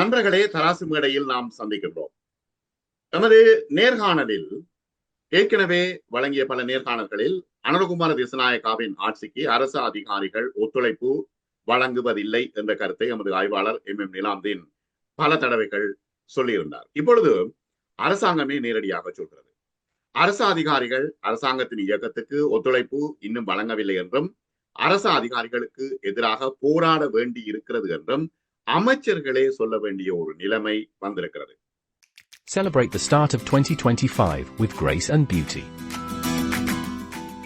நண்பர்களே தராசு மேடையில் நாம் சந்திக்கின்றோம். நமது நேர்காணலில் ஏற்கனவே வழங்கிய பல நேர்காணல்களில் அனுரகுமார திசநாயக்காவின் ஆட்சிக்கு அரசு அதிகாரிகள் ஒத்துழைப்பு வழங்குவதில்லை என்ற கருத்தை எமது ஆய்வாளர் எம். எம். நிலாந்தின் பல தடவைகள் சொல்லியிருந்தார். இப்பொழுது அரசாங்கமே நேரடியாக சொல்கிறது. அரசு அதிகாரிகள் அரசாங்கத்தின் இயக்கத்துக்கு ஒத்துழைப்பு இன்னும் வழங்கவில்லை என்றும் அரசு அதிகாரிகளுக்கு எதிராக போராட வேண்டி இருக்கிறது என்றும் அமைச்சர்களே சொல்ல வேண்டிய ஒரு நிலைமை வந்திருக்கிறது Celebrate the start of 2025 with grace and beauty.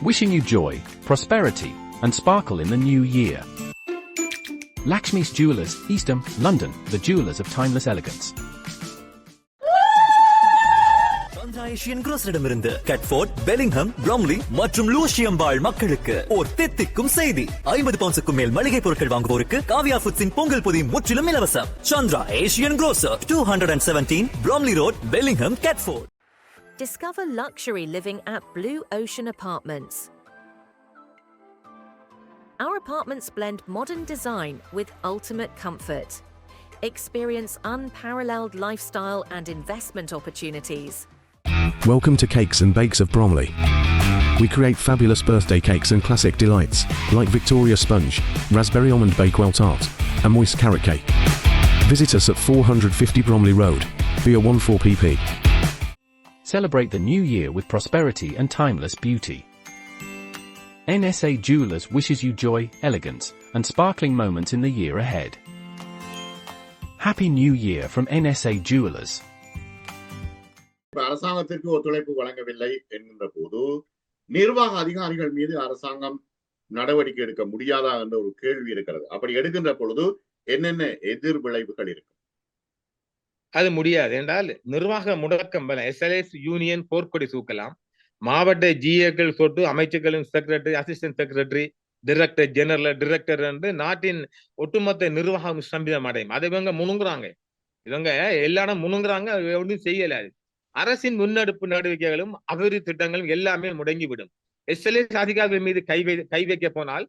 Wishing you joy, prosperity, and sparkle in the new year. Lakshmi's Jewelers, Eastham, London, the jewelers of timeless elegance. Asian கிரோசரிடமிருந்து Catford Bellingham Bromley மற்றும் Lewisham வாழ் மக்களுக்கு ஓர் தித்திக்கும் செய்தி ஐம்பது பவுன்ஸுக்கும் மேல் மளிகை பொருட்கள் வாங்குவோருக்கு காவியா ஃபுட்ஸின் பொங்கல் பொதி முற்றிலும் இலவசம் Chandra Asian grocer two hundred and seventeen Bromley road Bellingham Catford Discover luxury living at Blue Ocean Apartments. Our apartments blend modern design with ultimate comfort. Experience unparalleled lifestyle and investment opportunities. Welcome to Cakes and Bakes of Bromley. We create fabulous birthday cakes and classic delights, like Victoria Sponge, Raspberry Almond Bakewell Tart, and Moist Carrot Cake. Visit us at 450 Bromley Road, BA14PP. Celebrate the new year with prosperity and timeless beauty. NSA Jewelers wishes you joy, elegance, and sparkling moments in the year ahead. Happy New Year from NSA Jewelers. அரசாங்கத்திற்கு ஒத்துழைப்பு வழங்கவில்லை என்கின்ற போது நிர்வாக அதிகாரிகள் மீது அரசாங்கம் நடவடிக்கை எடுக்க முடியாதா என்ற ஒரு கேள்வி இருக்கிறது. அப்படி எடுக்கின்ற பொழுது என்னென்ன எதிர் விளைவுகள் இருக்கும் அது முடியாது. என்றால் நிர்வாக முடக்கம் எஸ்எல்எஸ் யூனியன் போர்க்கொடி சூக்கலாம் மாவட்ட ஜிஏக்கள் சொட்டு அமைச்சர்களின் secretary assistant secretary director general director என்று நாட்டின் ஒட்டுமொத்த நிர்வாகம் ஸ்தம்பிதம் அடையும். அதை இவங்க முணுங்குறாங்க. இவங்க எல்லாரும் முணுங்குறாங்க ஒன்றும் செய்யல. அரசின் முன்னெடுப்பு நடவடிக்கைகளும் அபிவிருத்தி திட்டங்களும் எல்லாமே முடங்கிவிடும். எஸ்எல்எஸ் அதிகாரிகள் மீது கை வை கை வைக்க போனால்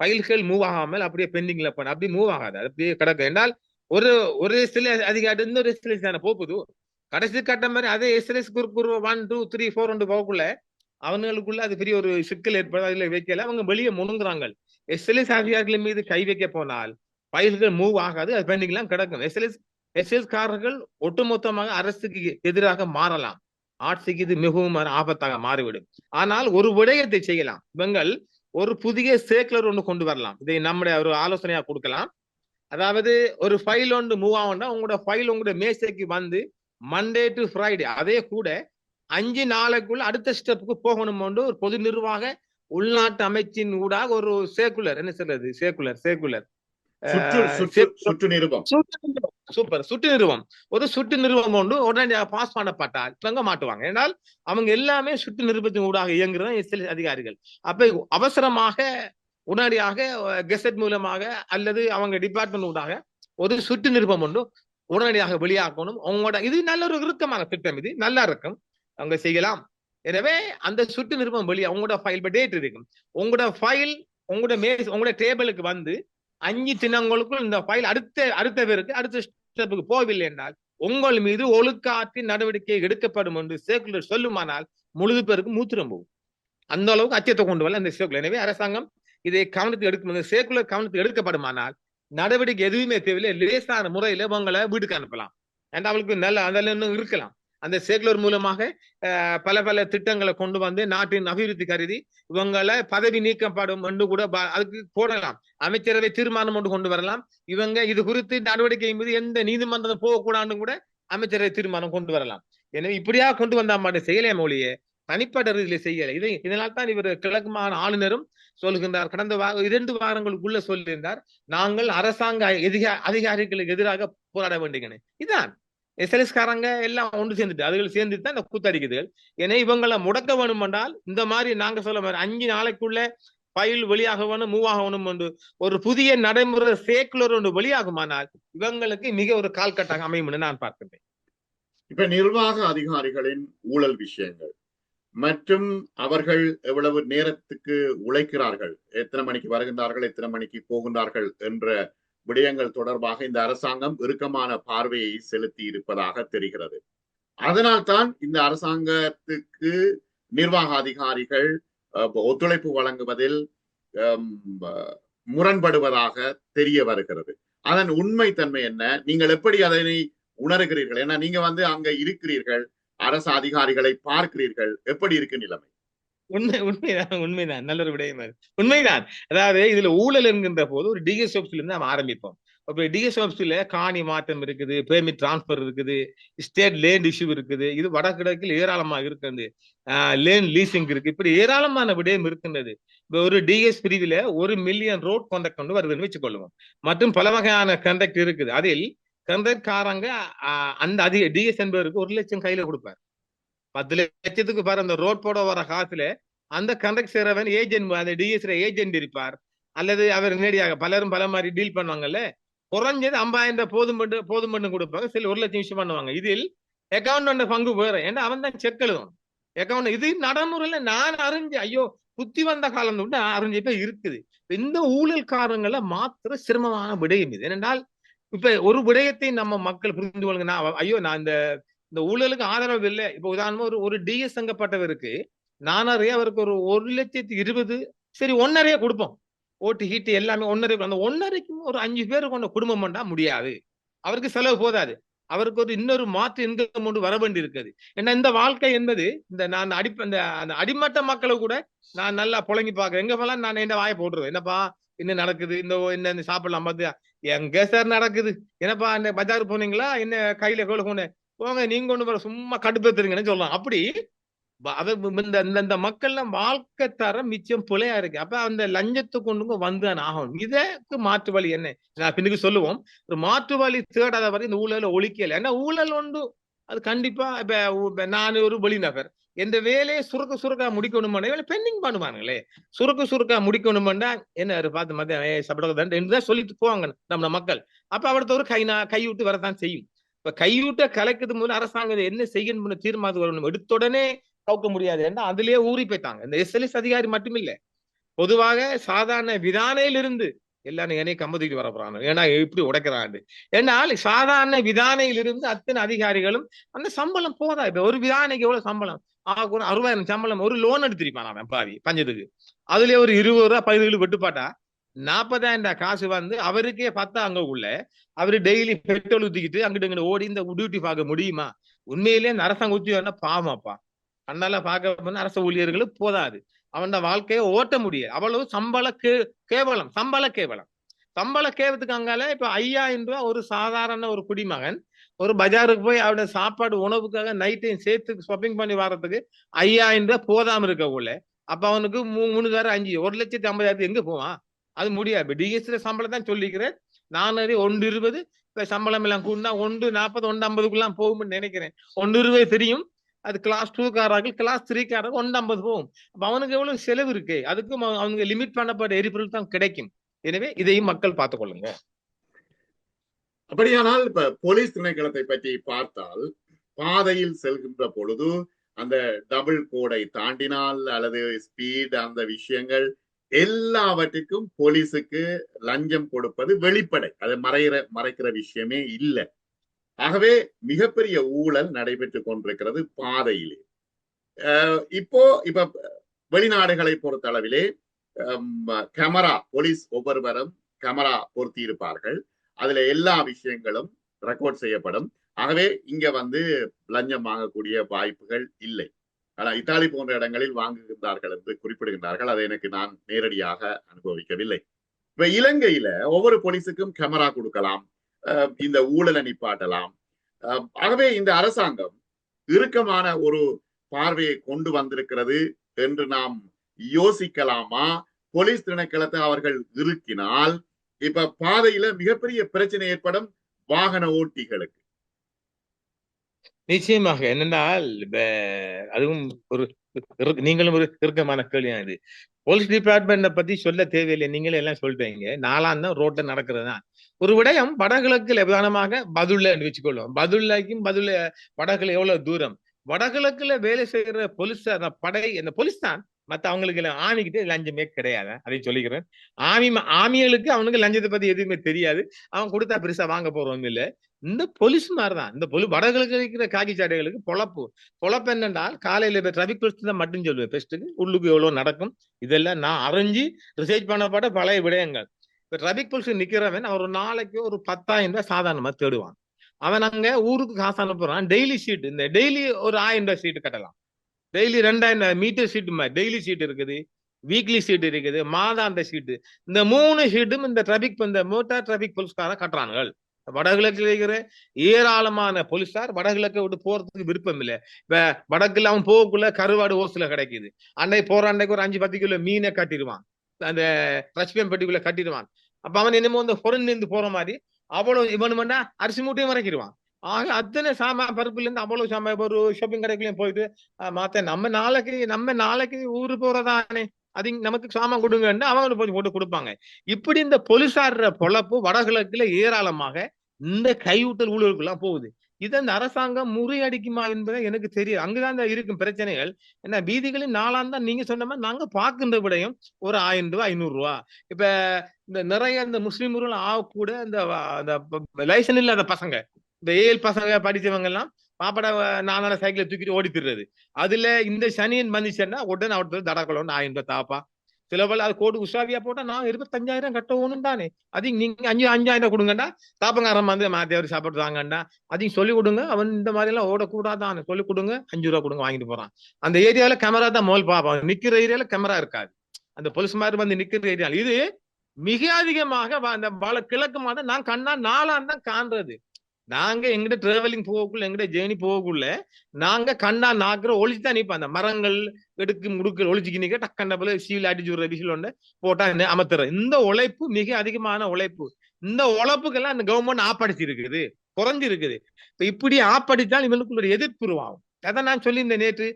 ஃபைல்கள் மூவ் ஆகாமல் அப்படியே பெண்டிங்ல போன அப்படி மூவ் ஆகாது. அப்படியே கிடக்கும் என்றால் ஒரு ஒரு எஸ்எல்எஸ் அதிகாரி இன்னொரு எஸ்எல்எஸ் தானே போகுது கடைசி கட்டம் மாதிரி அதே SLS group one two three four ஒன்று போகக்குள்ள அவங்களுக்குள்ள அது பெரிய ஒரு சிக்கல் ஏற்படும் அதில் வைக்கல. அவங்க வெளியே முணுங்குறாங்க. எஸ்எல்எஸ் அதிகாரிகள் மீது கை வைக்க போனால் ஃபைல்கள் மூவ் ஆகாது. அது பெண்டிங்லாம் கிடக்கும். எஸ்எல்எஸ் எஸ்எஸ் காரர்கள் ஒட்டுமொத்தமாக அரசுக்கு எதிராக மாறலாம். ஆட்சிக்கு இது மிகவும் ஆபத்தாக மாறிவிடும். ஆனால் ஒரு விடயத்தை செய்யலாம். இவங்கள் ஒரு புதிய சேக்குலர் ஒன்று கொண்டு வரலாம். இதை நம்முடைய ஒரு ஆலோசனையா கொடுக்கலாம். அதாவது ஒரு ஃபைல் ஒன்று மூவ் ஆகும்னா உங்களோட ஃபைல் உங்களோட மேசைக்கு வந்து மண்டே டு ஃப்ரைடே அதே கூட அஞ்சு நாளைக்குள்ள அடுத்த ஸ்டெப்புக்கு போகணும் ஒரு பொது நிர்வாக உள்நாட்டு அமைச்சின் ஊடாக ஒரு சேக்குலர் என்ன சொல்றது? Secular secular. சுற்று நிருபம். சூப்பர். சுட்டு நிறுவம். ஒரு சுட்டு நிறுவம் ஒன்று உடனடியாக பாஸ் பண்ணப்பட்டால் இவங்க மாட்டுவாங்க. ஏனால் அவங்க எல்லாமே சுட்டு நிறுவத்தின் ஊடாக இயங்குறது எஸ்எல் அதிகாரிகள். அப்ப அவசரமாக உடனடியாக கெசட் மூலமாக அல்லது அவங்க டிபார்ட்மெண்ட் ஊடாக ஒரு சுட்டு நிருபம் ஒன்று உடனடியாக வெளியாக்கணும் அவங்களோட இது நல்ல ஒரு இறுக்கமான திட்டம் இது. நல்லா இருக்கும். அவங்க செய்யலாம். எனவே அந்த சுட்டு நிருபம் வெளியே உங்களோட ஃபைல் டேட் இருக்கும் உங்களோட ஃபைல் உங்களோட மேஸ் உங்களோட டேபிளுக்கு வந்து அஞ்சு தினங்களுக்குள் இந்த ஃபைல் அடுத்த அடுத்த பேருக்கு அடுத்த ஸ்டெப்புக்கு போகவில்லை என்றால் உங்கள் மீது ஒழுக்காற்றி நடவடிக்கை எடுக்கப்படும் என்று சேக்குலர் சொல்லுமானால் முழுது பேருக்கு மூத்திரம் போகும். அந்த அளவுக்கு அச்சத்தை கொண்டு வரல அந்த சேக்குலர் எனவே அரசாங்கம் இதை கவனத்துக்கு எடுக்கும் சேக்குலர் கவனத்துக்கு எடுக்கப்படுமானால் நடவடிக்கை எதுவுமே தேவையில்லை. லேசான முறையில உங்களை வீட்டுக்கு அனுப்பலாம். ஏன்னா அவளுக்கு நல்ல அதில் இன்னும் இருக்கலாம். அந்த சேக்குலர் மூலமாக பல பல திட்டங்களை கொண்டு வந்து நாட்டின் அபிவிருத்தி கருதி இவங்களை பதவி நீக்கப்படும் என்று கூட அதுக்கு போடலாம். அமைச்சரவை தீர்மானம் ஒன்று கொண்டு வரலாம். இவங்க இது குறித்து நடவடிக்கை மீது எந்த நீதிமன்றம் போகக்கூடாதுன்னு கூட அமைச்சரவை தீர்மானம் கொண்டு வரலாம். எனவே இப்படியா கொண்டு வந்தா மட்டும் செய்யலே மொழியே தனிப்பட்ட ரீதியில செய்யலை. இதை இதனால் தான் இவர் கிழக்கு மாகாண ஆளுநரும் சொல்கின்றார். கடந்த வார இரண்டு வாரங்களுக்குள்ள சொல்லியிருந்தார் நாங்கள் அரசாங்க அதிகாரிகளுக்கு எதிராக போராட வேண்டுகிறேன். இதான். எஸ்எல்எஸ்காரங்க எல்லாம் ஒன்று சேர்ந்துட்டு அதுகள் சேர்ந்துட்டு தான் இந்த கூத்தடிக்குதுகள். ஏன்னா இவங்களை முடக்க வேணும் என்றால் இந்த மாதிரி நாங்க சொல்ல மாதிரி அஞ்சு நாளைக்குள்ள ஃபைல் வெளியாக வேணும் மூவ் வேணும் என்று ஒரு புதிய நடைமுறை சேக்குலர் ஒன்று வெளியாகுமானால் இவங்களுக்கு மிக ஒரு கால்கட்டாக அமையும் என்று நான் பார்க்கிறேன் இப்ப நிர்வாக அதிகாரிகளின் ஊழல் விஷயங்கள். மற்றும் அவர்கள் எவ்வளவு நேரத்துக்கு உழைக்கிறார்கள் எத்தனை மணிக்கு வருகின்றார்கள் எத்தனை மணிக்கு போகின்றார்கள் என்ற விடயங்கள் தொடர்பாக இந்த அரசாங்கம் இறுக்கமான பார்வையை செலுத்தி இருப்பதாக தெரிகிறது. அதனால்தான் இந்த அரசாங்கத்துக்கு நிர்வாக அதிகாரிகள் அஹ், ஒத்துழைப்பு வழங்குவதில் முரண்படுவதாக தெரிய வருகிறது. அதன் உண்மை தன்மை என்ன? நீங்கள் எப்படி அதனை உணர்கிறீர்கள்? ஏன்னா நீங்க வந்து அங்க இருக்கிறீர்கள் அரசு அதிகாரிகளை பார்க்கிறீர்கள். எப்படி இருக்கு நிலைமை? உண்மை உண்மைதான் உண்மைதான். நல்ல ஒரு விடயம் உண்மைதான். அதாவது இதுல ஊழல் என்கின்ற போது ஒரு டிஎஸ் ஆஃபீஸ்ல இருந்து நாம் ஆரம்பிப்போம். அப்ப டிஎஸ் ஆஃபீஸ்ல காணி மாற்றம் இருக்குது பெர்மிட் டிரான்ஸ்பர் இருக்குது ஸ்டேட் லேண்ட் இஷ்யூ இருக்குது இது வடகிழக்கில் ஏராளமாக இருக்கிறது. லேண்ட் லீசிங் இருக்கு. இப்படி ஏராளமான விடயம் இருக்கின்றது. இப்போ ஒரு டிஎஸ் பிரிவில ஒரு மில்லியன் ரோட் கண்டக்ட் கொண்டு வருதுன்னு வச்சுக்கொள்ளுவோம். மற்றும் பல வகையான கண்டக்ட் இருக்குது. அதில் கான்ட்ராக்ட்காரங்க அந்த அதிக டிஎஸ் என்பவருக்கு ஒரு லட்சம் கையில கொடுப்பார். பத்து லட்சத்துக்கு பாரு அந்த ரோட் போட வர காசுல அந்த கண்டக்ட் செய்யறவன் ஏஜென்ட் அந்த டிஎஸ்ல ஏஜென்ட் இருப்பார். அல்லது அவர் நேரடியாக பலரும் பல மாதிரி டீல் பண்ணுவாங்கல்ல? குறைஞ்சது ஐம்பதாயிரம் போதும் பண்ணு போதும் பண்ணு கொடுப்பாங்க. சில ஒரு லட்சம் விஷயம் பண்ணுவாங்க. இதில் அக்கௌண்ட் பங்கு வேற. ஏன்னா அவன் தான் செக் எழுதும் அக்கௌண்ட் இது நடைமுறையில நான் அறிஞ்சு ஐயோ புத்தி வந்த காலம் கூட அறிஞ்சு இப்ப இருக்குது. இந்த இந்த ஊழல்காரங்களை மாத்திர சிரமமான விடயம் இது. ஏனென்றால் இப்ப ஒரு விடயத்தை நம்ம மக்கள் புரிந்து கொள்ளுங்க. நான் ஐயோ நான் இந்த இந்த ஊழலுக்கு ஆதரவு இல்லை. இப்ப உதாரணமா ஒரு ஒரு டிஎஸ் சங்கப்பட்டவருக்கு நானறைய அவருக்கு ஒரு ஒரு லட்சத்தி இருபது சரி ஒன்னரைய கொடுப்போம். ஓட்டு ஹீட்டு எல்லாமே ஒன்னரை அந்த ஒன்னரைக்கும் ஒரு அஞ்சு பேர் கொண்ட குடும்பம் பண்ணா முடியாது. அவருக்கு செலவு போதாது. அவருக்கு ஒரு இன்னொரு மாற்று இன்கம் ஒன்று வர வேண்டி இருக்குது. ஏன்னா இந்த வாழ்க்கை என்பது இந்த நான் அடி அந்த அந்த அடிமட்ட மக்களை கூட நான் நல்லா புழங்கி பாக்குறேன் எங்க போலாம் நான் என்ன வாயை போட்டுருவேன். என்னப்பா என்ன நடக்குது? இந்த என்ன சாப்பிடலாம் பார்த்து எங்க சார் நடக்குது? என்னப்பா இந்த பஜார் போனீங்களா? என்ன கையில கோல போனேன் போங்க நீங்க ஒண்ணு வர சும்மா கடுப்பேத்துறீங்கன்னு சொல்லலாம். அப்படி இந்த இந்த- மக்கள்லாம் வாழ்க்கை தரம் மிச்சம் பிழையா இருக்கு. அப்ப அந்த லஞ்சத்தை கொண்டு வந்து ஆகணும். இதற்கு மாற்று வழி என்ன? நான் பின்னுக்கு சொல்லுவோம். ஒரு மாற்று வழி தேடாத வரை இந்த ஊழல ஒழிக்கல. ஏன்னா ஊழல் உண்டு. அது கண்டிப்பா இப்ப நான் ஒரு வெளிநபர். எந்த வேலையை சுருக்க சுருக்கா முடிக்கணும்னா பெண்டிங் பண்ணுவானுங்களே. சுருக்க சுருக்கா முடிக்கணுமாண்டா என்ன பார்த்து மத்தியம் சபடம் தான் சொல்லிட்டு போவாங்க நம்ம மக்கள். அப்ப அவர்த்த ஒரு கை நான் கை விட்டு வரதான் செய்யும். இப்ப கையூட்ட கலக்குது முதல்ல அரசாங்கம் என்ன செய்யணும்னு தீர்மானம் வரணும் எடுத்த உடனே கவுக்க முடியாது ஏன்னா அதுலயே ஊறி போய்த்தாங்க இந்த எஸ்எல்எஸ் அதிகாரி மட்டுமில்ல. பொதுவாக சாதாரண விதானையிலிருந்து எல்லாரும் என்னை கம்பதிக்கு வரப்போறாங்க ஏன்னா இப்படி உடைக்கிறாங்க. ஏன்னால் சாதாரண விதானையிலிருந்து அத்தனை அதிகாரிகளும் அந்த சம்பளம் போதா? இப்ப ஒரு விதானைக்கு எவ்வளவு சம்பளம்? ஆகும் அறுபதாயிரம் சம்பளம். ஒரு லோன் எடுத்திருப்பான் அவன் பாதி பஞ்சத்துக்கு. அதுல ஒரு இருபது ரூபா பதினேழு வெட்டுப்பாட்டா? நாற்பதாயிரம் காசு வந்து அவருக்கே பத்தா அங்க உள்ள. அவரு டெய்லி பெட்ரோல் ஊத்திக்கிட்டு அங்கிட்டு இங்கிட்டு ஓடி இந்த டியூட்டி பார்க்க முடியுமா? உண்மையிலேயே இந்த ஊத்தி வேணா பாவமாப்பா. கண்ணால பார்க்க போனா அரசு ஊழியர்களுக்கு போதாது. அவன் வாழ்க்கையை ஓட்ட முடியாது. அவ்வளவு சம்பள கே கேவலம் சம்பள கேவலம். சம்பள கேவத்துக்கு அங்கால இப்ப ஐயாயிரம் ரூபாய் ஒரு சாதாரண ஒரு குடிமகன் ஒரு பஜாருக்கு போய் அவட சாப்பாடு உணவுக்காக நைட்டையும் சேர்த்து ஷாப்பிங் பண்ணி வர்றதுக்கு ஐயாயிரம் ரூபாய் போதாம இருக்க உள்ள அப்ப அவனுக்கு மூணு மூணு தாரம் அஞ்சு ஒரு லட்சத்தி ஐம்பதாயிரத்து எங்க போவான்? அது முடியாது. இப்ப டிஎஸ்ல சம்பளம் தான் சொல்லிக்கிறேன். நானூறு ஒன்று இருபது இப்போ சம்பளம் எல்லாம் கூடனா ஒன்று நாற்பது ஒன்று ஐம்பதுக்குலாம் போகும்னு நினைக்கிறேன். ஒன்று இருபது தெரியும். அது கிளாஸ் டூ காராக கிளாஸ் த்ரீ காராக ஒன்று ஐம்பது போகும். அப்போ அவனுக்கு எவ்வளவு செலவு இருக்கு? அதுக்கும் அவங்க லிமிட் பண்ணப்பட்ட எரிபொருள் தான் கிடைக்கும். எனவே இதையும் மக்கள் பார்த்துக்கொள்ளுங்க அப்படியானால் இப்ப போலீஸ் திணைக்களத்தை பற்றி பார்த்தால் பாதையில் செல்கின்ற பொழுது அந்த டபுள் கோடை தாண்டினால் அல்லது ஸ்பீட் அந்த விஷயங்கள் எல்லாவற்றுக்கும் போலீஸுக்கு லஞ்சம் கொடுப்பது வெளிப்படை. அது மறைகிற மறைக்கிற விஷயமே இல்லை. ஆகவே மிகப்பெரிய ஊழல் நடைபெற்று கொண்டிருக்கிறது பாதையிலே. இப்போ இப்ப வெளிநாடுகளை பொறுத்த அளவிலே கேமரா போலீஸ் ஒவ்வொருவரும் கேமரா பொருத்தி இருப்பார்கள் அதுல எல்லா விஷயங்களும் ரெக்கார்ட் செய்யப்படும். ஆகவே இங்க வந்து லஞ்சம் வாங்கக்கூடிய வாய்ப்புகள் இல்லை. ஆனால் இத்தாலி போன்ற இடங்களில் வாங்குகின்றார்கள் என்று குறிப்பிடுகின்றார்கள். அதை எனக்கு நான் நேரடியாக அனுபவிக்கவில்லை. இப்ப இலங்கையில ஒவ்வொரு போலீஸுக்கும் கேமரா கொடுக்கலாம் இந்த ஊழலை நிப்பாட்டலாம். ஆகவே இந்த அரசாங்கம் இறுக்கமான ஒரு பார்வையை கொண்டு வந்திருக்கிறது என்று நாம் யோசிக்கலாமா? போலீஸ் திணைக்களத்தை அவர்கள் இறுக்கினால் இப்ப பாதையில மிகப்பெரிய பிரச்சனை ஏற்படும் வாகன ஓட்டிகளுக்கு. நிச்சயமாக. என்னென்றால் அதுவும் ஒரு நீங்களும் ஒரு இறுக்கமான கேள்வி இது. போலீஸ் டிபார்ட்மெண்ட்டை பத்தி சொல்ல தேவையில்லை. நீங்களே எல்லாம் சொல்றீங்க. நாலாம் தான் ரோட்ல நடக்கிறது தான். ஒரு விடயம் வடகிழக்குல பிரதானமாக பதுள்ள வச்சுக்கொள்ளும் பதுல்லைக்கும் பதுள்ள வடகிழக்கு எவ்வளவு தூரம்? வடகிழக்குல வேலை செய்யற போலீஸ் அந்த படை அந்த போலீஸ் தான். மத்த அவங்களுக்கு எல்லாம் ஆமிக்கிட்ட லஞ்சமே கிடையாது. அதையும் சொல்லிக்கிறேன். ஆமி ஆமிகளுக்கு அவனுக்கு லஞ்சத்தை பத்தி எதுவுமே தெரியாது. அவன் கொடுத்தா பெருசா வாங்க போறோம் இல்லை. இந்த போலீஸ் மாதிரிதான் இந்த பொலி வடகிழக்கு இருக்கிற காக்கி சாடைகளுக்கு பொழப்பு. பொழப்பு என்னென்றால் காலையில இப்ப டிராபிக் பெஸ்ட் தான் மட்டும் சொல்லுவேன். பெஸ்ட்டுக்கு உள்ளுக்கு எவ்வளவு நடக்கும் இதெல்லாம் நான் அறிஞ்சு ரிசர்ச் பண்ணப்பட்ட பழைய விடயங்கள். இப்ப டிராபிக் போலீஸ் நிக்கிறவன் அவர் ஒரு நாளைக்கு ஒரு பத்தாயிரம் ரூபாய் சாதாரணமா தேடுவான். அவன் அங்க ஊருக்கு காசு அனுப்புறான். டெய்லி ஷீட் இந்த டெய்லி ஒரு ஆயிரம் ரூபாய் ஷீட் கட்டலாம். டெய்லி ரெண்டாயிரம் மீட்டர் ஷீட் டெய்லி ஷீட் இருக்குது. வீக்லி ஷீட் இருக்குது. மாதாந்த ஷீட்டு இந்த மூணு ஷீட்டும் இந்த டிராபிக் இந்த மோட்டார் டிராபிக் போலீஸ்கார கட்டுறான்கள். வடகிழக்கில் இருக்கிற ஏராளமான போலீஸார் வடகிழக்கை விட்டு போறதுக்கு விருப்பம் இல்லை. இப்ப வடக்குல அவன் போகக்குள்ள கருவாடு ஓசில கிடைக்குது. அன்னைக்கு போற அன்னைக்கு ஒரு அஞ்சு பத்து கிலோ மீனை கட்டிடுவான். அந்த ரஷ்மியம் பெட்டிக்குள்ள கட்டிடுவான். அப்ப அவன் என்னமோ இந்த பொருள் இருந்து போற மாதிரி அவ்வளவு இவனு பண்ணா அரிசி மூட்டையும் மறைக்கிடுவான் ஆக அத்தனை சாமான் பருப்புல இருந்து அவ்வளவு சாமான் ஒரு ஷாப்பிங் கடைக்குள்ளயும் போயிட்டு மாத்த நம்ம நாளைக்கு நம்ம நாளைக்கு ஊரு போறதானே. அது நமக்கு சாமான் கொடுங்கன்னு அவங்க கொஞ்சம் போட்டு கொடுப்பாங்க. இப்படி இந்த போலீசார் பொழப்பு வடகிழக்குல ஏராளமாக இந்த கைவிட்டல் ஊழலுக்குலாம் போகுது. இதை அந்த அரசாங்கம் முறியடிக்குமா என்பதை எனக்கு தெரியும் அங்கதான் இந்த இருக்கும் பிரச்சனைகள். என்ன வீதிகளில் நாளாம் தான் நீங்க சொன்ன மாதிரி நாங்க பார்க்கின்ற விடையும் ஒரு ஆயிரம் ரூபாய் ஐநூறு ரூபா. இப்ப இந்த நிறைய இந்த முஸ்லீம் ஆகக்கூட இந்த லைசன் இல்லாத பசங்க இந்த ஏழு பசங்க படிச்சவங்க எல்லாம் பாப்பட நானான சைக்கிளை தூக்கிட்டு ஓடி திடுறது அதுல இந்த சனியன் மந்திச்சேன்னா உடனே அவர்கிட்ட தடக்கலன்னு ஆயிரம் ரூபாய் தாப்பா. சில பல அது கோடு உஷாவியா போட்டா நான் இருபத்தஞ்சாயிரம் கட்டணும் தானே. அதையும் நீங்க அஞ்சு அஞ்சாயிரம் கொடுங்கண்டா. தாப்பங்காரம் வந்து மாத்தியாவது சாப்பிட்டு வாங்கண்டா. அதையும் சொல்லி கொடுங்க. அவன் இந்த மாதிரி எல்லாம் ஓடக்கூடாதான்னு சொல்லி கொடுங்க. அஞ்சு ரூபா கொடுங்க வாங்கிட்டு போறான். அந்த ஏரியால கேமரா தான் முதல் பார்ப்பான் நிக்கிற ஏரியால கேமரா இருக்காது. அந்த போலீஸ் மாதிரி வந்து நிக்கிற ஏரியால. இது மிக அதிகமாக வ- அந்த வள கிழக்கு மாதம் நான் கண்ணா நாலாம் தான் காண்றது. நாங்க எங்கிட்ட டிராவலிங் போகக்குள்ள எங்கிட்ட ஜேர்னி போகக்குள்ள நாங்க கண்ணா நாக்குற ஒளிச்சுதான் நிற்போம் அந்த மரங்கள் எடுக்கு முடுக்கு ஒழிச்சுக்கு நிக்க டக்கண்ட போல சீல் அடிச்சு விடுற விசில் ஒன்று போட்டா என்ன அமர்த்துற இந்த உழைப்பு மிக அதிகமான உழைப்பு. இந்த உழைப்புக்கெல்லாம் அந்த கவர்மெண்ட் ஆப்படிச்சு இருக்குது குறைஞ்சு இருக்குது இப்ப இப்படி ஆப்படித்தால் இவனுக்குள்ள ஒரு எதிர்ப்பு உருவாகும் அதை நான் சொல்லியிருந்தேன் நேற்று.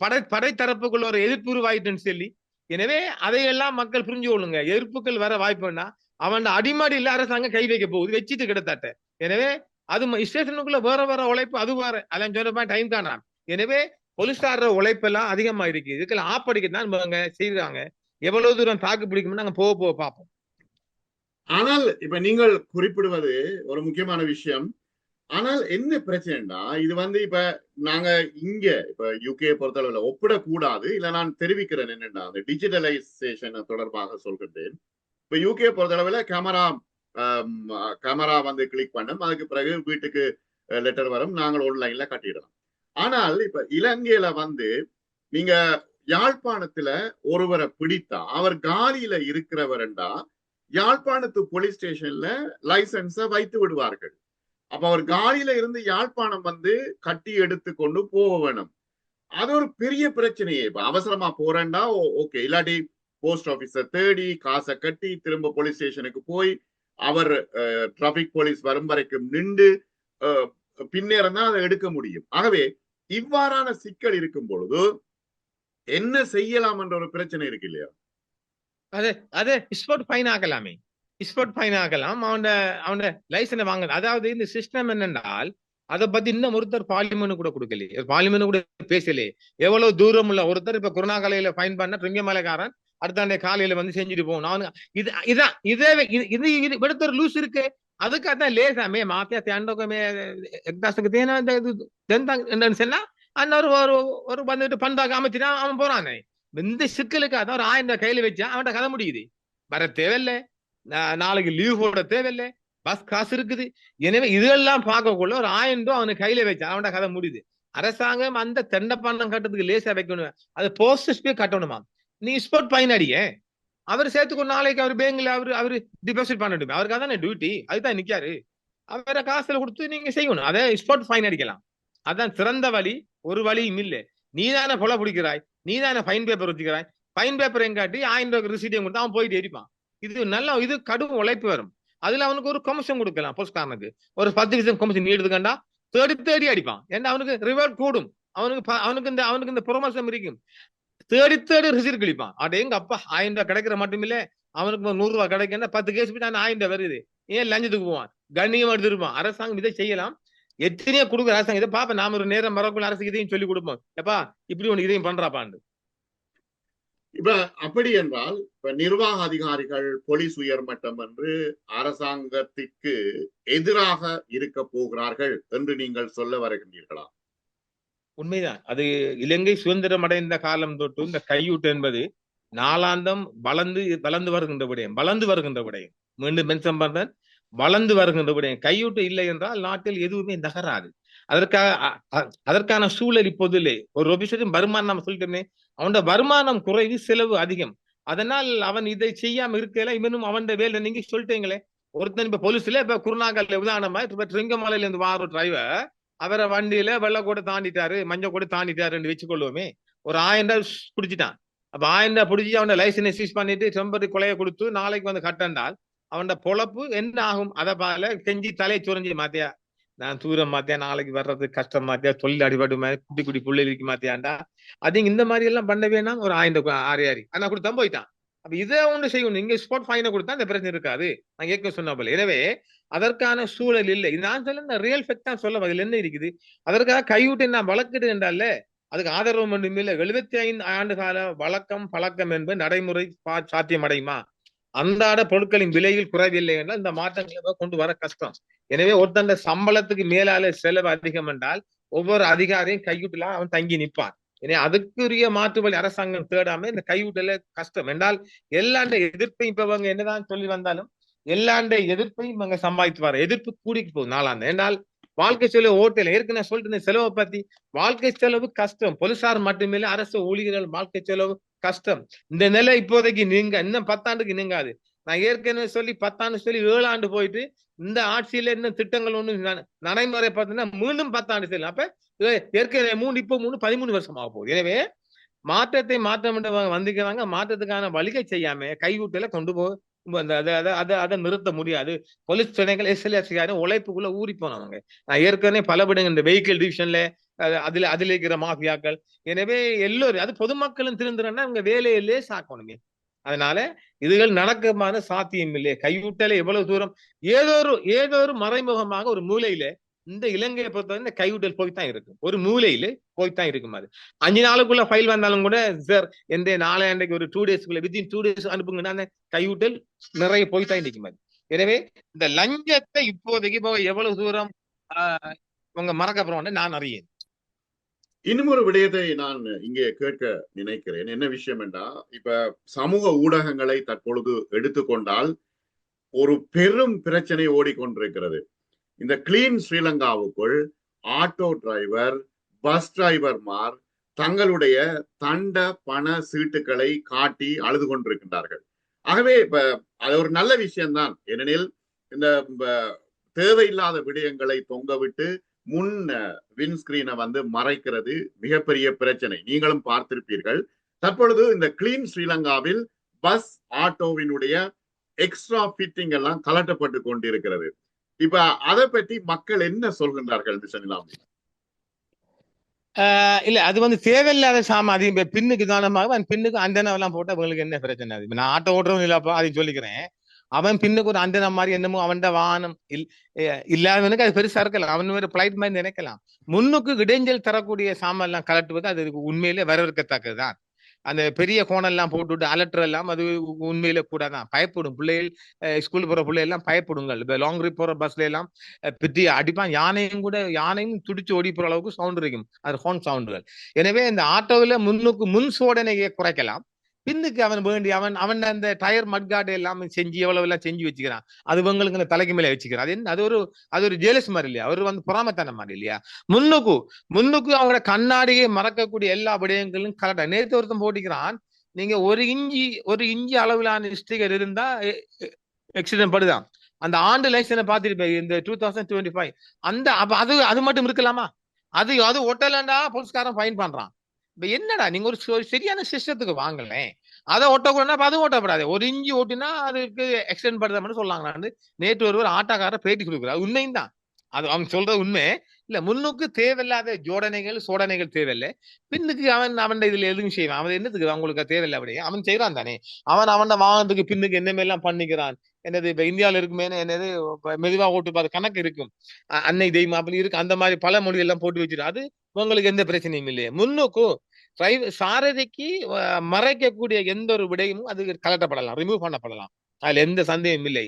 படை படைத்தரப்புக்குள்ள ஒரு எதிர்ப்பு உருவாயிட்டுன்னு சொல்லி. எனவே அதையெல்லாம் மக்கள் புரிஞ்சு கொள்ளுங்க. எதிர்ப்புகள் வர வாய்ப்புன்னா அவன் அடிமாடி இல்ல அரசாங்கம் கை வைக்க போகுது. வச்சுட்டு கிடத்தாட்ட எனவே அது ஸ்டேஷனுக்குள்ள வேற வேற உழைப்பு அது வேற. அதான் சொன்ன டைம் தானா? எனவே போலீஸார உழைப்பெல்லாம் அதிகமா இருக்கு இதுக்கெல்லாம் ஆப்படிக்க தான் இவங்க செய்யறாங்க எவ்வளவு தூரம் தாக்கு பிடிக்கும்னு நாங்க போக போக பார்ப்போம். ஆனால் இப்ப நீங்கள் குறிப்பிடுவது ஒரு முக்கியமான விஷயம். ஆனால் என்ன பிரச்சனைனா இது வந்து இப்ப நாங்க இங்க இப்ப யூகே பொறுத்தளவுல ஒப்பிடக்கூடாது. இல்ல நான் தெரிவிக்கிறேன் என்னென்னா அந்த டிஜிட்டலைசேஷன் தொடர்பாக சொல்கின்றேன். இப்ப யூகே பொறுத்தளவுல கேமரா கேமரா வந்து கிளிக் பண்ணும். அதுக்கு பிறகு வீட்டுக்கு லெட்டர் வரும். நாங்கள் ஆன்லைன்ல கட்டிடலாம். ஆனால் இப்ப இலங்கையில வந்து நீங்க யாழ்ப்பாணத்துல ஒருவரை பிடித்தா அவர் காலியில இருக்கிறவர்டா யாழ்ப்பாணத்து போலீஸ் ஸ்டேஷன்ல லைசன்ஸ வைத்து விடுவார்கள். அப்ப அவர் காலியில இருந்து யாழ்ப்பாணம் வந்து கட்டி எடுத்து கொண்டு போக வேணும். அது ஒரு பெரிய பிரச்சனையே. இப்ப அவசரமா போறேன்டா ஓகே. இல்லாட்டி போஸ்ட் ஆபீஸ தேடி காசை கட்டி திரும்ப போலீஸ் ஸ்டேஷனுக்கு போய் அவர் டிராபிக் போலீஸ் வரும் வரைக்கும் நின்று பின்னேறம் அதை எடுக்க முடியும். ஆகவே இவ்வாறான சிக்கல் இருக்கும் பொழுது என்ன செய்யலாம் என்ற ஒரு பிரச்சனை இருக்கு இல்லையா? அது அது ஸ்போர்ட் ஃபைன் ஆகலாமே. ஸ்போர்ட் ஃபைன் ஆகலாம். அவன அவன லைசனை வாங்க அதாவது இந்த சிஸ்டம் என்னென்றால் அதை பத்தி இன்னும் ஒருத்தர் பார்லிமெண்ட் கூட கொடுக்கலையே. பார்லிமெண்ட் கூட பேசலையே. எவ்வளவு தூரம் உள்ள ஒருத்தர் இப்ப கொரோனா காலையில ஃபைன் பண்ண ட்ரிங்கமலைக்காரன் அடுத்தாண்டே காலையில வந்து செஞ்சுட்டு போவோம். நானும் இது இதான் இதே இது இது எடுத்த ஒரு லூஸ் இருக்கு. அதுக்கு அதான் லேசா மே மாத்தியா தேண்டோக்க மே எக்தாஸ்துக்கு இது தென்தாங்கன்னு சொன்னா அண்ணன் ஒரு ஒரு ஒரு வந்துட்டு பண்பாக்க அமைச்சுனா அவன் போறானே. இந்த சிக்கலுக்கு அதான் ஒரு ஆயிரம் கையில வச்சா அவன்கிட்ட கதை முடியுது. வர தேவையில்லை. நாளைக்கு லீவ் போட தேவையில்லை. பஸ் காசு இருக்குது. எனவே இதெல்லாம் பார்க்கக்குள்ள ஒரு ஆயிரம் ரூபாய் அவனுக்கு கையில வச்சா அவன்கிட்ட கதை முடியுது. அரசாங்கம் அந்த தெண்டப்பாண்டம் கட்டுறதுக்கு லேசா வைக்கணும். அது போஸ்டஸ் போய் கட்டணுமா நீ ஸ்போர்ட் ஃபைன் அடியே அவர் சேர்த்துக்கொண்டு நாளைக்கு அவர் பேங்க்ல அவரு அவரு டிபாசிட் பண்ணட்டுமே. அவருக்கு அதானே டியூட்டி அதுதான் நிக்காரு. அவரை காசுல கொடுத்து நீங்க செய்யணும். அதை ஸ்போர்ட் ஃபைன் அடிக்கலாம் அதான் சிறந்த வழி ஒரு வழியும் இல்லை. நீதானே கொலை பிடிக்கிறாய். நீதானே ஃபைன் பேப்பர் வச்சுக்கிறாய். ஃபைன் பேப்பர் எங்காட்டி ஆயிரம் ரூபாய்க்கு ரிசீட்டையும் கொடுத்து அவன் போயிட்டு எரிப்பான் இது நல்ல இது கடும் உழைப்பு வரும். அதுல அவனுக்கு ஒரு கமிஷன் கொடுக்கலாம் போஸ்ட்காரனுக்கு ஒரு பத்து விஷயம் கமிஷன் நீ எடுத்துக்கண்டா தேடி தேடி அடிப்பான். ஏன்னா அவனுக்கு ரிவார்ட் கூடும். அவனுக்கு அவனுக்கு இந்த அவனுக்கு இந்த ப்ரொமோஷன் இருக்கும். தேடி தேடி ரிசீட் கிழிப்பான். அட எங்க அப்பா ஆயிரம் ரூபாய் கிடைக்கிற மட்டும் இல்ல அவனுக்கு நூறு ரூபாய் கிடைக்கணும் பத்து கேஸ் போயிட்டு ஆயிரம் ரூபாய் வருது. ஏன் லஞ்சத்துக்கு போவான்? கண்ணியம் எடுத்துருப்பான் அரசாங்கம் இதை செய்யலாம். எத்தனையோ கொடுக்குற அரசாங்கம் இதை பாப்ப நாம ஒரு நேரம் மரக்குள்ள அரசுக்கு இதையும் சொல்லி கொடுப்போம். எப்பா இப்படி ஒண்ணு இதையும் பண்றாப்பாண்டு இப்ப அப்படி என்றால் இப்ப நிர்வாக அதிகாரிகள் போலீஸ் உயர்மட்டம் என்று அரசாங்கத்திற்கு எதிராக இருக்க போகிறார்கள் என்று நீங்கள் சொல்ல வருகின்றீர்களா? உண்மைதான். அது இலங்கை சுதந்திரம் அடைந்த காலம் தொட்டு இந்த கையூட்டு என்பது நாளாந்தம் வளர்ந்து வளர்ந்து வருகின்ற விடயம் வளர்ந்து வருகின்ற விடயம். மீண்டும் மென்ஷன் சம்பந்தன் வளர்ந்து வருகின்ற விடயம். கையூட்டு இல்லை என்றால் நாட்டில் எதுவுமே நகராது. அதற்காக அதற்கான சூழல் இப்போது இல்லை. ஒரு ஆபீசரும் வருமானம் நம்ம சொல்லிட்டோமே அவனோட வருமானம் குறைவு செலவு அதிகம். அதனால் அவன் இதை செய்யாம இருக்கல இவனும் அவன் வேலை நீங்க சொல்லிட்டீங்களே. ஒருத்தன் இப்ப போலீஸ்ல இப்ப குருநாகல்ல உதாரணமா இப்ப ட்ரிங்கமலையில இருந்து வார டிரைவர் அவரை வண்டியில வெள்ளை கூட தாண்டிட்டாரு மஞ்சள் கூட தாண்டிட்டாருன்னு வச்சுக்கொள்வோமே ஒரு ஆயிரம் ரூபாய் பிடிச்சிட்டான். அப்ப ஆயிரம் ரூபாய் பிடிச்சி அவனை லைசன்ஸ் சீஸ் பண்ணிட்டு டெம்பரரி கொலையை கொடுத்து நாளைக்கு வந்து கட்டண்டால் அவனோட பொழப்பு என்ன ஆகும்? அதை பால செஞ்சு தலையை சுரஞ்சி மாத்தியா நான் தூரம் மாத்தியா நாளைக்கு வர்றது கஷ்டம் மாத்தியா தொழில் அடிபடுமே குட்டி குட்டி பிள்ளைகளுக்கு மாத்தியாண்டா? அது இந்த மாதிரி எல்லாம் பண்ண வேணாம் ஒரு ஆயிரம் ஆறு ஆறு. ஆனா கொடுத்தா போயிட்டான். அப்ப இதை ஒன்று செய்யணும். இங்க ஸ்பாட் ஃபைனை கொடுத்தா இந்த பிரச்சனை இருக்காது. நான் ஏற்க சொன்ன போல. எனவே அதற்கான சூழல் இல்லை. இது நான் சொல்ல இந்த ரியல் ஃபெக்ட் தான் சொல்ல அதுல என்ன இருக்குது. அதற்காக கைவிட்டு நான் வழக்கிடு என்றால அதுக்கு ஆதரவு மட்டும் இல்லை எழுபத்தி ஐந்து ஆண்டு கால வழக்கம் பழக்கம் என்பது நடைமுறை சாத்தியம் அடையுமா அன்றாட பொருட்களின் விலையில் குறைவில்லை என்றால் இந்த மாற்றங்களை கொண்டு வர கஷ்டம். எனவே ஒருத்தந்த சம்பளத்துக்கு மேலால செலவு அதிகம் என்றால் ஒவ்வொரு அதிகாரியும் கையூட்டலாம் அவன் தங்கி நிற்பான். எனவே அதுக்குரிய மாற்று வழி அரசாங்கம் தேடாம இந்த கைவிட்டல கஷ்டம். என்றால் எல்லாண்ட எதிர்ப்பையும் இப்ப இவங்க என்னதான் சொல்லி வந்தாலும் எல்லாண்ட எதிர்ப்பையும் அங்க சம்பாதித்து வர எதிர்ப்பு கூடிக்கு போகுது. நாளாந்த ஏன்னால் வாழ்க்கை செலவு ஓட்டல ஏற்கனவே சொல்லிட்டு செலவை பத்தி வாழ்க்கை செலவு கஷ்டம். போலீசார் மட்டுமில்ல அரசு ஊழியர்கள் வாழ்க்கை செலவு கஷ்டம். இந்த நிலை இப்போதைக்கு நீங்க இன்னும் பத்தாண்டுக்கு நீங்காது. நான் ஏற்கனவே சொல்லி பத்தாண்டு சொல்லி ஏழு ஆண்டு போயிட்டு இந்த ஆட்சியில இன்னும் திட்டங்கள் ஒண்ணு நடைமுறை பார்த்தீங்கன்னா மீண்டும் பத்தாண்டு செல்லும். அப்ப ஏற்கனவே மூணு இப்போ மூணு பதிமூணு வருஷம் ஆக போகுது. எனவே மாற்றத்தை மாற்றம் வந்துக்கிறாங்க மாற்றத்துக்கான வழிகை செய்யாம கைவிட்டல கொண்டு போ அதை அதை அதை அதை நிறுத்த முடியாது. போலீஸ் துணைகள் எஸ்எல்எஸ்கார உழைப்புக்குள்ள ஊறி போனவங்க. நான் ஏற்கனவே பல விடங்க இந்த வெஹிக்கிள் டிவிஷன்ல அதுல அதுல இருக்கிற மாஃபியாக்கள். எனவே எல்லோரும் அது பொதுமக்களும் திருந்துறேன்னா அவங்க வேலையிலே சாக்கணுமே. அதனால இதுகள் நடக்கமான சாத்தியம் இல்லையே கைவிட்டல எவ்வளவு தூரம் ஏதோ ஒரு ஏதோ ஒரு மறைமுகமாக ஒரு மூலையில இந்த இலங்கையை பொறுத்தவரை இந்த கைவிட்டல் தான் இருக்கும் ஒரு மூலையில போய்த்தான் இருக்கும் அது அஞ்சு நாளுக்குள்ள ஃபைல் வந்தாலும் கூட சார் எந்த நாளை அன்றைக்கு ஒரு டூ டேஸ்க்குள்ள வித்தின் டூ டேஸ் அனுப்புங்கன்னா அந்த கைவிட்டல் நிறைய போய்த்தான் இருக்கும் அது எனவே இந்த லஞ்சத்தை இப்போதைக்கு இப்போ எவ்வளவு தூரம் ஆஹ் மறக்க போறோம்னு நான் அறியேன். இன்னும் ஒரு விடயத்தை நான் இங்கே கேட்க நினைக்கிறேன். என்ன விஷயம் என்றா இப்ப சமூக ஊடகங்களை தற்பொழுது எடுத்துக்கொண்டால் ஒரு பெரும் பிரச்சனை ஓடிக்கொண்டிருக்கிறது. இந்த கிளீன் ஸ்ரீலங்காவுக்குள் ஆட்டோ டிரைவர் பஸ் டிரைவர்மார் தங்களுடைய தண்ட பண சீட்டுகளை காட்டி அழுது கொண்டிருக்கின்றார்கள். ஆகவே இப்ப அது ஒரு நல்ல விஷயம்தான். ஏனெனில் இந்த தேவையில்லாத விடயங்களை தொங்கவிட்டு முன் விண்ஸ்கிரீனை வந்து மறைக்கிறது மிகப்பெரிய பிரச்சனை. நீங்களும் பார்த்திருப்பீர்கள். தற்பொழுது இந்த கிளீன் ஸ்ரீலங்காவில் பஸ் ஆட்டோவினுடைய எக்ஸ்ட்ரா ஃபிட்டிங் எல்லாம் கலட்டப்பட்டு கொண்டிருக்கிறது. இப்ப அதை பற்றி மக்கள் என்ன சொல்கின்றார்கள் மிஸ்டர் ஆஹ் இல்ல அது வந்து தேவையில்லாத சாமான் அது இப்ப பின்னுக்கு தானமாக அவன் பின்னுக்கு அண்டனா எல்லாம் போட்டு அவங்களுக்கு என்ன பிரச்சனை? அது நான் ஆட்டோ ஓட்டுறவன் இல்லப்பா அதை சொல்லிக்கிறேன். அவன் பின்னுக்கு ஒரு அண்டனா மாதிரி என்னமோ அவன் வாகனம் இல் இல்லாதவனுக்கு அது பெருசா இருக்கலாம். அவன் ஒரு பிளைட் மாதிரி நினைக்கலாம். முன்னுக்கு இடைஞ்சல் தரக்கூடிய சாமான் எல்லாம் கலட்டுவது அது உண்மையிலே வரவேற்கத்தக்கதுதான். அந்த பெரிய கோணம் எல்லாம் போட்டுவிட்டு அலட்டர் எல்லாம் அது உண்மையில கூட தான் பயப்படும். பிள்ளைகள் ஸ்கூல் போற பிள்ளை எல்லாம் பயப்படுங்கள். இப்ப லாங் ட்ரிப் போற பஸ்ல எல்லாம் அஹ் பிட்டி அடிப்பான். யானையும் கூட யானையும் துடிச்சு ஓடி போற அளவுக்கு சவுண்ட் இருக்கும். அது ஹோன் சவுண்டுகள் எனவே இந்த ஆட்டோவில் முன்னுக்கு முன் சோதனையை குறைக்கலாம். பின்னுக்கு அவன் வேண்டி அவன் அவன் அந்த டயர் மட்காடு எல்லாம் செஞ்சு எவ்வளவு எல்லாம் செஞ்சு வச்சுக்கிறான் அது இவங்களுக்கு தலைக்கு மேல வச்சுக்கிறான். அது என்ன? அது ஒரு அது ஒரு ஜேலஸ் மாதிரி இல்லையா? அவர் வந்து பொறாமத்தான மாதிரி இல்லையா? முன்னுக்கு முன்னுக்கு அவங்களோட கண்ணாடியை மறக்கக்கூடிய எல்லா விடயங்களும் கரெக்டாக நேற்று ஒருத்தன் போட்டிக்கிறான் நீங்க ஒரு இஞ்சி ஒரு இஞ்சி அளவிலான ஸ்டிக்கர் இருந்தா எக்ஸிடென்ட் படுதான். அந்த ஆண்டு லைசனை பார்த்துருப்பேன் இந்த டூ தௌசண்ட் டுவெண்ட்டி ஃபைவ் அந்த அப்ப அது அது மட்டும் இருக்கலாமா? அது அது ஒட்டலண்டா போலீஸ்காரன் ஃபைன் பண்றான். என்னடா நீங்க ஒரு சரியான சிஸ்டத்துக்கு வாங்கலேன் அதை ஓட்டக்கூடாது அதுவும் ஓட்டப்படாது. ஒரு இஞ்சி ஓட்டினா அதுக்கு எக்ஸ்டென்ட் படுதாமனு சொல்லாங்க நேற்று ஒருவர் ஆட்டாக்கார பேட்டி கொடுக்குறாரு. உண்மையும் தான். அது அவன் சொல்றது உண்மை. இல்ல முன்னுக்கு தேவையில்லாத ஜோடனைகள் சோடனைகள் தேவையில்லை. பின்னுக்கு அவன் அவன் இதுல எதுவும் செய்வான். அவன் என்னத்துக்கு அவங்களுக்கு தேவையில்லை அப்படியே. அவன் செய்யறான் தானே. அவன் அவன் வாகனத்துக்கு பின்னுக்கு என்னமே எல்லாம் பண்ணிக்கிறான். என்னது இப்ப இந்தியாவில இருக்குமே என்னது மெதுவா ஓட்டு பாரு கணக்கு இருக்கும். அன்னை தெய்வம் அப்படி இருக்கு. அந்த மாதிரி பல மொழி எல்லாம் போட்டு வச்சிரு அது உங்களுக்கு எந்த பிரச்சனையும் இல்லையே. முன்னுக்கு சாரதிக்கு மறைக்கக்கூடிய எந்த ஒரு விடயமும் அது கலட்டப்படலாம் ரிமூவ் பண்ணப்படலாம். அதுல எந்த சந்தேகமும் இல்லை.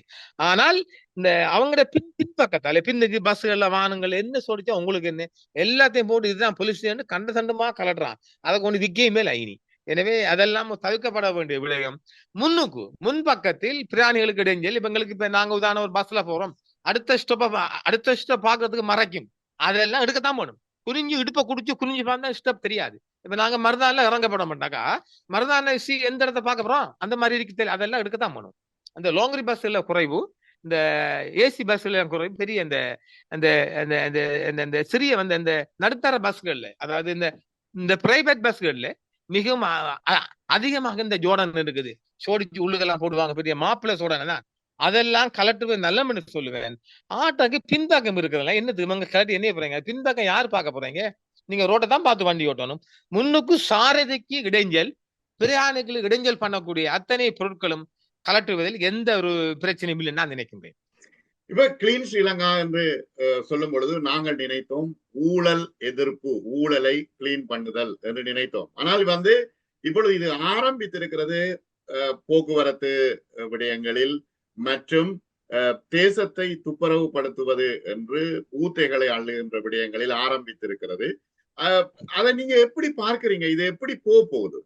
ஆனால் இந்த அவங்களோட பின் பின்பக்கத்தால பின்னுக்கு பஸ்ஸுகள்ல வாகனங்கள் என்ன சொல்லிச்சா உங்களுக்கு என்ன எல்லாத்தையும் போட்டு இதுதான் போலீஸ் கண்ட சண்டமா கலட்டுறான். அதை கொண்டு விக்கையுமே லைனி எனவே அதெல்லாம் தவிர்க்கப்பட வேண்டிய விடயம். முன்னுக்கு முன்பக்கத்தில் பிராணிகளுக்கு இடைஞ்சல். இப்ப எங்களுக்கு இப்ப நாங்க உதாரண ஒரு பஸ்ல போறோம். அடுத்த ஸ்டெப்ப அடுத்த ஸ்டெப் பாக்குறதுக்கு மறைக்கும். அதெல்லாம் எடுக்கத்தான் போகணும். குறிஞ்சு இடுப்பை குடிச்சு குறிஞ்சி பார்த்தா ஸ்டெப் தெரியாது. இப்ப நாங்க மருதான்ல இறங்கப்பட மாட்டாக்கா மருதான சி எந்த இடத்த பார்க்க போறோம்? அந்த மாதிரி இருக்கு தெரியல அதெல்லாம் எடுக்கத்தான் வேணும் அந்த லோங்கரி பஸ்ல குறைவு இந்த ஏசி பஸ்ல குறைவு பெரிய அந்த அந்த அந்த அந்த- சிறிய வந்து அந்த நடுத்தர பஸ்கள்ல அதாவது இந்த இந்த பிரைவேட் பஸ்கள்ல மிகவும் அதிகமாக இந்த ஜோடன் இருக்குது. சோடிச்சு உள்ளுக்கெல்லாம் போடுவாங்க பெரிய மாப்பிள்ளை சோடனை தான். அதெல்லாம் கலட்டுவது நல்லம்னு சொல்லுவேன். ஆட்டோக்கு பின்பக்கம் இருக்கிறதெல்லாம் என்னது இவங்க கலட்டி என்ன போறீங்க? பின்பக்கம் யார் பார்க்க போறீங்க? நீங்க ரோட்டை தான் பார்த்து வண்டி ஓட்டணும். முன்னுக்கு சாரதிக்கு இடைஞ்சல் பிரயாணிகளுக்கு இடைஞ்சல் பண்ணக்கூடிய அத்தனை பொருட்களும் கலற்றுவதில் எந்த ஒரு பிரச்சனையும் இல்லைன்னு நான் நினைக்கின்றேன். இப்ப கிளீன் ஸ்ரீலங்கா என்று சொல்லும் பொழுது நாங்கள் நினைத்தோம் ஊழல் எதிர்ப்பு ஊழலை கிளீன் பண்ணுதல் என்று நினைத்தோம். ஆனால் வந்து இப்பொழுது இது ஆரம்பித்திருக்கிறது அஹ், போக்குவரத்து விடயங்களில் மற்றும் தேசத்தை துப்புரவுப்படுத்துவது என்று ஊத்தைகளை அள்ளுகின்ற விடயங்களில் ஆரம்பித்திருக்கிறது. அதை நீங்க எப்படி பார்க்கறீங்க? இது எப்படி போக போகுது?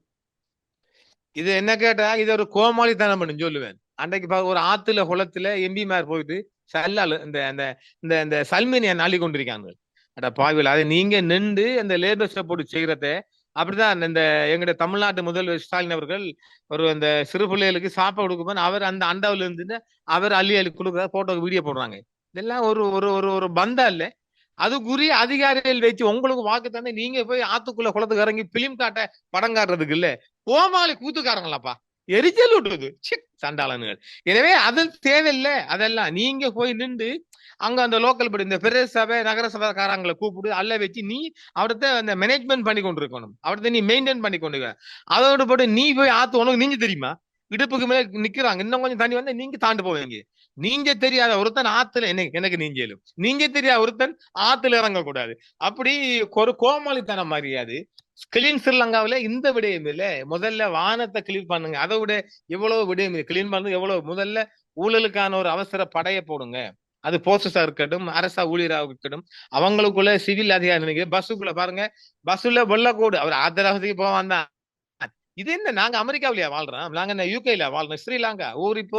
இது என்ன கேட்டா இது ஒரு கோமாளித்தனம் சொல்லுவேன். அன்றைக்கு பா- ஒரு ஆத்துல குளத்துல எம்பி மேர் போயிட்டு சல்லால் இந்த அந்த இந்த இந்த சல்மினியை நாளி கொண்டிருக்காங்க. அட பாவில அதை நீங்க நின்று அந்த லேபர்ஸ்ல போட்டு செய்கிறத அப்படிதான் இந்த எங்களுடைய தமிழ்நாட்டு முதல்வர் ஸ்டாலின் அவர்கள் ஒரு அந்த சிறு பிள்ளைகளுக்கு சாப்பாடு கொடுக்கும்போது அவர் அந்த அண்டாவில் இருந்து அவர் அள்ளி அள்ளி கொடுக்குற போட்டோ வீடியோ போடுறாங்க. இதெல்லாம் ஒரு ஒரு ஒரு ஒரு பந்தா இல்லை அதுக்குரிய அதிகாரிகள் வச்சு உங்களுக்கு வாக்கு தந்து நீங்க போய் ஆத்துக்குள்ள குளத்துக்கு இறங்கி பிலிம் காட்ட படம் காட்டுறதுக்கு இல்ல. கோமாளி கூத்துக்காரங்களாப்பா. எரிச்சல் விட்டுருது சிக் சண்டாளனுகள். எனவே அது தேவையில்லை. அதெல்லாம் நீங்க போய் நின்று அங்க அந்த லோக்கல் படி இந்த பிரதேச சபை நகர சபைக்காரங்களை கூப்பிடு அல்ல வச்சு நீ அவர்த்த அந்த மேனேஜ்மெண்ட் பண்ணி கொண்டு இருக்கணும் அவர்த்த நீ மெயின்டைன் பண்ணி கொண்டு இருக்க. அதோட போட்டு நீ போய் ஆத்து உனக்கு நீங்க தெரியுமா? இடுப்புக்கு மேல நிக்கிறாங்க. இன்னும் கொஞ்சம் தண்ணி வந்து நீங்க தாண்டு போவீங்க நீங்க தெரியாத ஒருத்தன் ஆத்துல எனக்கு எனக்கு நீஞ்சலும். நீங்க தெரியாத ஒருத்தன் ஆத்துல இறங்க கூடாது அப்படி ஒரு கோமாளித்தனம் மரியாது. கிளீன் ஸ்ரீலங்காவில இந்த விடயம் இல்ல. முதல்ல வானத்தை கிளீன் பண்ணுங்க. அதை விட எவ்வளவு விடயம் கிளீன் பண்ணது எவ்வளவு? முதல்ல ஊழலுக்கான ஒரு அவசர படையை போடுங்க. அது போஸ்டர்ஸா இருக்கட்டும் அரசா ஊழியராக இருக்கட்டும் அவங்களுக்குள்ள சிவில் அதிகாரி பஸ்ஸுக்குள்ள பாருங்க. பஸ்ஸுல வெள்ளக்கோடு. அவர் ஆதரவத்துக்கு போவான் தான் இது என்ன? நாங்க அமெரிக்காவிலேயே வாழ்றோம்? நாங்க என்ன யூகேல வாழ்றோம்? ஸ்ரீலங்கா? ஊர் இப்போ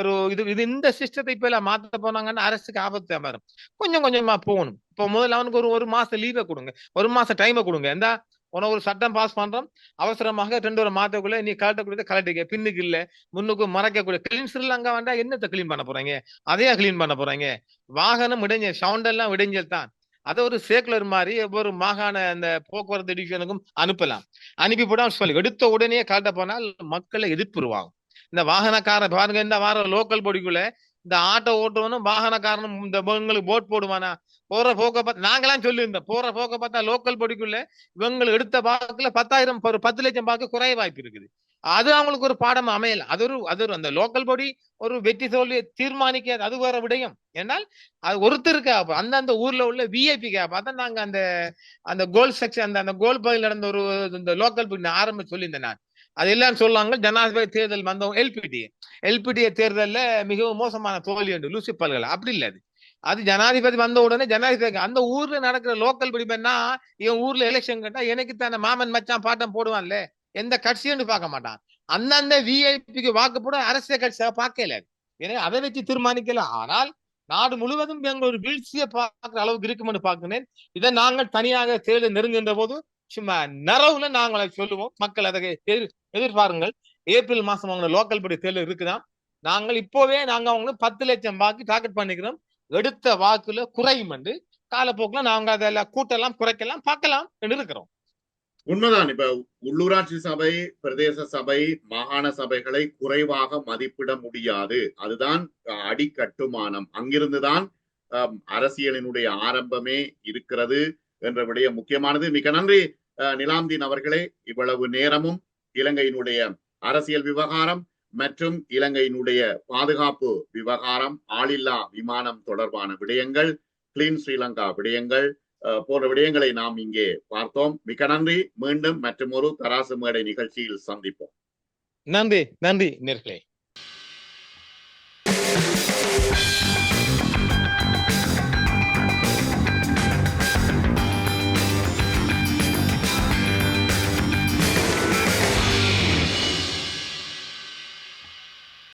ஒரு இது இது இந்த சிஸ்டத்தை இப்ப எல்லாம் மாத்த போனாங்கன்னா அரசுக்கு ஆபத்து வரும் கொஞ்சம் கொஞ்சமா போகணும். இப்போ முதல்ல அவனுக்கு ஒரு ஒரு மாசம் லீவை கொடுங்க. ஒரு மாசம் டைமை கொடுங்க. எந்த உனக்கு ஒரு சட்டம் பாஸ் பண்றோம். அவசரமாக ரெண்டு ஒரு மாதத்துக்குள்ள நீ கலட்டக்கூடிய கலட்டிக்க பின்னுக்கு இல்ல. முன்னுக்கு மறைக்கக்கூடிய. கிளீன் ஸ்ரீலங்கா வேண்டாம் என்னத்தை கிளீன் பண்ண போறாங்க? அதையா கிளீன் பண்ண போறாங்க? வாகனம் இடைஞ்சல் சவுண்ட் எல்லாம் இடைஞ்சல் தான். அதை ஒரு சேக்குலர் மாதிரி ஒரு மாகாண அந்த போக்குவரத்து டிவிஷனுக்கும் அனுப்பலாம். அனுப்பி போட்டு சொல்லி எடுத்த உடனே கலட்ட போனால் மக்களை எதிர்ப்புருவாங்க. இந்த வாகனக்காரன் பாருங்க இந்த வார லோக்கல் பொடிக்குள்ள இந்த ஆட்டோ ஓட்டுவனும் வாகனக்காரனும் இந்த இவங்களுக்கு போட் போடுவானா? போற போக்க பார்த்து நாங்களாம் சொல்லியிருந்தோம். போற போக்க பார்த்தா லோக்கல் பொடிக்குள்ள இவங்களுக்கு எடுத்த பாக்குல பத்தாயிரம் ஒரு பத்து லட்சம் பாக்கு குறைய வாய்ப்பு இருக்குது. அது அவங்களுக்கு ஒரு பாடம் அமையல. அது ஒரு அது ஒரு அந்த லோக்கல் பாடி ஒரு வெற்றி தோல்வி தீர்மானிக்காது. அது வேற விடயம். ஏன்னால் அது ஒருத்தருக்கா அந்தந்த ஊர்ல உள்ள விஐபிக்கா பார்த்தா நாங்க அந்த அந்த கோல் செக்ஷன் அந்த அந்த கோல் பகுதியில் நடந்த ஒரு இந்த லோக்கல் பொடி ஆரம்பிச்சு சொல்லியிருந்தேன் நான். அது எல்லாம் சொல்லுவாங்க ஜனாதிபதி தேர்தல் வந்தவங்க எல்பிடி எல்பிடி தேர்தல்ல மிகவும் மோசமான தோல்வி என்று லூசி பல்கலை. அப்படி இல்லை அது. அது ஜனாதிபதி வந்த உடனே ஜனாதிபதி அந்த ஊர்ல நடக்கிற லோக்கல் பிடிப்பேன்னா என் ஊர்ல எலெக்ஷன் கேட்டா எனக்கு தானே மாமன் மச்சான் பாட்டம் போடுவான்ல. எந்த கட்சியும் பார்க்க மாட்டான். அந்தந்த விஐபிக்கு வாக்கு போட அரசியல் கட்சியாக பார்க்கல. எனவே அதை வச்சு தீர்மானிக்கல. ஆனால் நாடு முழுவதும் எங்களோட வீழ்ச்சியை பார்க்குற அளவுக்கு இருக்குமென்னு பார்க்கிறேன். இதை நாங்கள் தனியாக தேர்தல் நெருங்குகின்ற போது சும்மா நரவுல நாங்கள் சொல்லுவோம். மக்கள் அதை எதிர்- எதிர்பாருங்கள். ஏப்ரல் மாசம் அவங்க லோக்கல் படி தேர்தல் இருக்குதான் நாங்கள் இப்போவே நாங்க அவங்களுக்கு பத்து லட்சம் வாக்கு டார்கெட் பண்ணிக்கிறோம். எடுத்த வாக்குல குறையும் என்று காலப்போக்கில் நாங்க அதெல்லாம் கூட்டெல்லாம் குறைக்கலாம் பார்க்கலாம் என்று இருக்கிறோம். உண்மைதான். இப்ப உள்ளூராட்சி சபை பிரதேச சபை மாகாண சபைகளை குறைவாக மதிப்பிட முடியாது. அதுதான் அடிக்கட்டுமானம். அங்கிருந்துதான் அரசியலினுடைய ஆரம்பமே இருக்கிறது என்ற விடயம் முக்கியமானது. மிக நன்றி நிலாம்தீன் அவர்களே. இவ்வளவு நேரமும் இலங்கையினுடைய அரசியல் விவகாரம் மற்றும் இலங்கையினுடைய பாதுகாப்பு விவகாரம் ஆளில்லா விமானம் தொடர்பான விடயங்கள் கிளீன் ஸ்ரீலங்கா விடயங்கள் போன்ற விடயங்களை நாம் இங்கே பார்த்தோம். மிக்க நன்றி. மீண்டும் மற்றொரு தராசு மேடை நிகழ்ச்சியில் சந்திப்போம். நன்றி. நன்றி நேர்களே.